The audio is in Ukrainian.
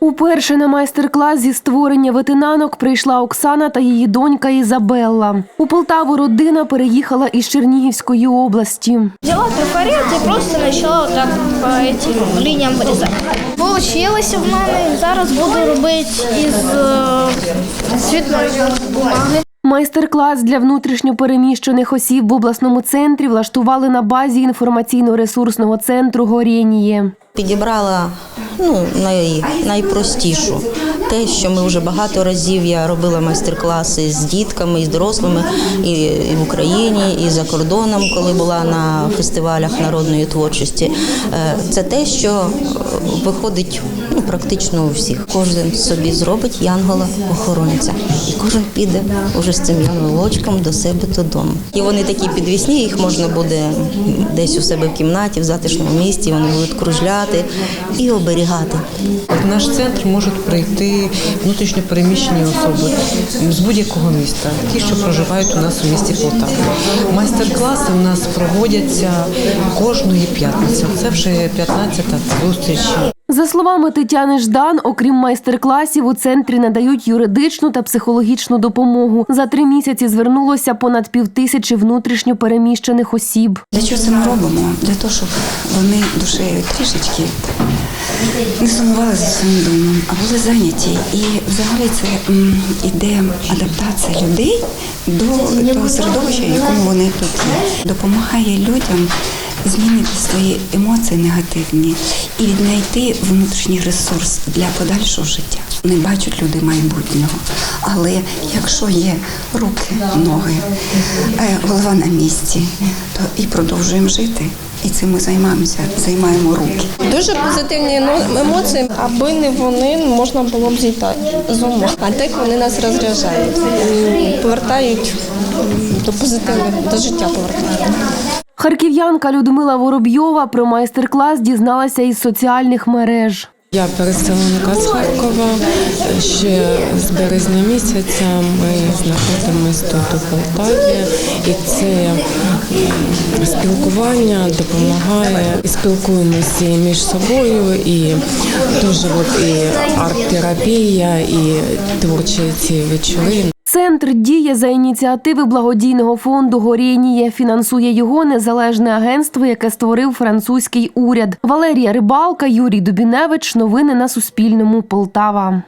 Уперше на майстер-клас зі створення ветенанок прийшла Оксана та її донька Ізабелла. У Полтаву родина переїхала із Чернігівської області. Взяла трафарет і просто почала так по цим лініям вирізати. Получилося в мене. Зараз буду робити із е, світлої бумаги. Майстер-клас для внутрішньопереміщених осіб в обласному центрі влаштували на базі інформаційно-ресурсного центру Горєніє. Підібрала ну, най, найпростішу. Те, що ми вже багато разів я робила майстер-класи з дітками, і з дорослими і, в Україні, і за кордоном, коли була на фестивалях народної творчості. Е, Це те, що виходить ну, практично у всіх. Кожен собі зробить янгола-охоронця, і кожен піде уже з цим янголочком до себе додому. І вони такі підвісні, їх можна буде десь у себе в кімнаті, в затишному місці. Вони будуть кружляти і оберігати. В наш центр можуть прийти внутрішньо переміщені особи з будь-якого міста, ті, що проживають у нас у місті Полтава. Майстер-класи у нас проводяться кожної п'ятниці. Це вже 15-та зустріч. За словами Тетяни Ждан, окрім майстер-класів, у центрі надають юридичну та психологічну допомогу. За три місяці звернулося понад півтисячі внутрішньо переміщених осіб. Для чого це ми робимо? Для того, щоб вони душею трішечки не сумували за своїм домом, а були зайняті. І взагалі це іде адаптація людей до того середовища, в якому вони тут є. Допомагає людям змінити свої емоції негативні і віднайти внутрішній ресурс для подальшого життя. Не бачать люди майбутнього, але якщо є руки, ноги, е, голова на місці, то і продовжуємо жити. І цим ми займаємося, займаємо руки. Дуже позитивні емоції, аби не вони можна було б зійти з ума. А так вони нас розряджають, повертають до позитивного, до життя повертають. Харків'янка Людмила Воробйова про майстер-клас дізналася із соціальних мереж. Я переселенка з Харкова. Ще з березня місяця ми знаходимося тут у Полтаві, і це спілкування допомагає і спілкуємося між собою, і дуже от і арт-терапія, і творчі ці вечори. Центр діє за ініціативи благодійного фонду Горєніє. Фінансує його незалежне агентство, яке створив французький уряд. Валерія Рибалка, Юрій Дубіневич. Новини на Суспільному. Полтава.